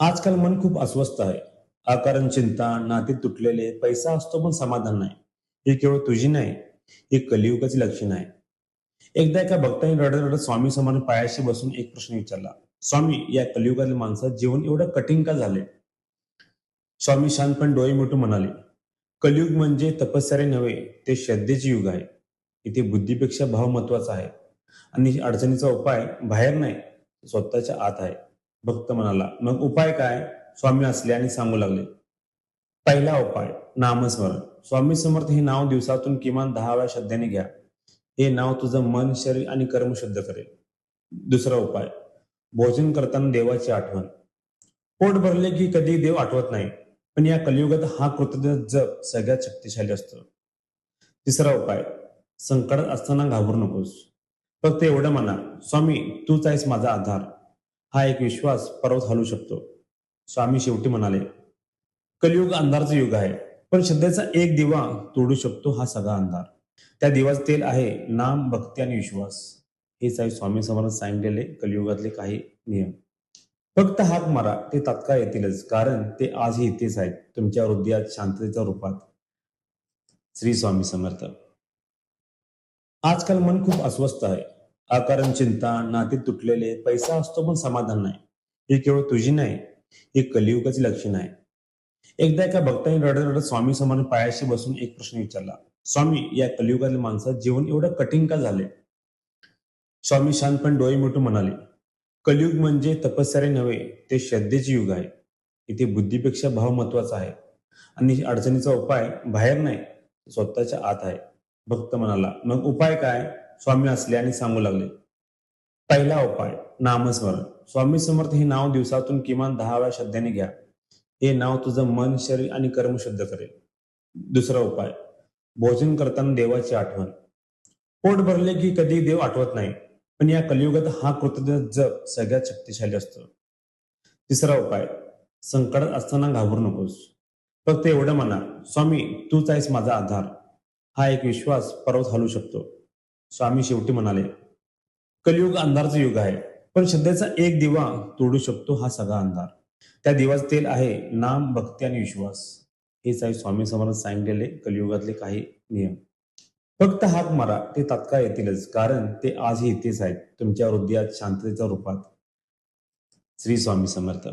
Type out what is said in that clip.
आजकाल मन खूप अस्वस्थ आहे. अकारण चिंता नाते तुटलेले पैसा असतो पण समाधान नाही. ही केवळ तुझी नाही ही कलियुगाची लक्षण आहे. एकदा एका भक्ताने रडत रडत स्वामी समोर पायाशी बसून एक प्रश्न विचारला स्वामी या कलियुगातील माणसात जीवन एवढं कठीण का झाले स्वामी शांतपणे डोळे मिटून म्हणाले कलियुग म्हणजे तपश्चर्या नव्हे ते श्रद्धेचे युग आहे. इथे बुद्धीपेक्षा भाव महत्त्वाचा आहे. आणि अडचणीचा उपाय बाहेर नाही स्वतःच्या आत आहे. भक्त म्हणाला मग उपाय काय? स्वामी असले आणि सांगू लागले पहिला उपाय नामस्मरण. स्वामी समर्थ हे नाव दिवसातून किमान दहाव्या श्रद्धेने घ्या. हे नाव तुझं मन शरीर आणि कर्म शुद्ध करेल. दुसरा उपाय भोजन करताना देवाची आठवण. पोट भरले की कधी देव आठवत नाही पण या कलियुगात हा कृतज्ञ जप सगळ्यात शक्तिशाली असतो. तिसरा उपाय संकटात असताना घाबरू नकोस. फक्त एवढं म्हणा स्वामी तूच आहेस माझा आधार. हा एक विश्वास पर्वत हलू शकतो. स्वामी शेवटी म्हणाले कलयुग अंधारचं युग आहे पण श्रद्धेचा एक दिवा तोडू शकतो हा सगळा अंधार. त्या दिवाचं तेल आहे नाम भक्ती आणि विश्वास. हेच आहे स्वामी समोर सांगितलेले कलियुगातले काही नियम. फक्त हाक मारा ते तात्काळ येतीलच कारण ते आजही इथेच आहेत तुमच्या हृदयात शांततेच्या रूपात. श्री स्वामी समर्थ. आजकाल मन खूप अस्वस्थ आहे. अकारण चिंता नाते तुटलेले पैसा असतो पण समाधान नाही. ही केवळ तुझी नाही ही कलियुगाची लक्षण आहे. एकदा एका भक्ताने रडत रडत स्वामी समोर पायाशी बसून एक प्रश्न विचारला स्वामी या कलियुगातील माणसात जीवन एवढं कठीण का झाले स्वामी शांतपण डोळे मिटून म्हणाले कलियुग म्हणजे तपस्यारे नव्हे ते श्रद्धेचे युग आहे. इथे बुद्धीपेक्षा भाव महत्त्वाचा आहे. आणि अडचणीचा उपाय बाहेर नाही स्वतःच्या आत आहे. भक्त म्हणाला मग उपाय काय? स्वामी असले आणि सांगू लागले पहिला उपाय नामस्मरण. स्वामी समर्थ हे नाव दिवसातून किमान दहा वेळा श्रद्धेने घ्या. हे नाव तुझं मन शरीर आणि कर्म शुद्ध करेल. दुसरा उपाय भोजन करताना देवाची आठवण. पोट भरले की कधी देव आठवत नाही पण या कलियुगात हा कृतज्ञ जप सगळ्यात शक्तिशाली असतो. तिसरा उपाय संकटात असताना घाबरू नकोस. फक्त एवढं म्हणा स्वामी तूच आहेस माझा आधार. हा एक विश्वास पर्वत हलू शकतो. स्वामी शेवटी म्हणाले कलियुग अंधारचं युग आहे पण श्रद्धेचा एक दिवा तोडू शकतो हा सगळा अंधार. त्या दिवाचं तेल आहे नाम भक्ती आणि विश्वास. हेच आहे स्वामी समर्थ सांगितलेले कलियुगातले काही नियम. फक्त हाक मारा ते तात्काळ येतीलच कारण ते आजही इथेच आहेत तुमच्या हृदयात शांततेच्या रूपात. श्री स्वामी समर्थ.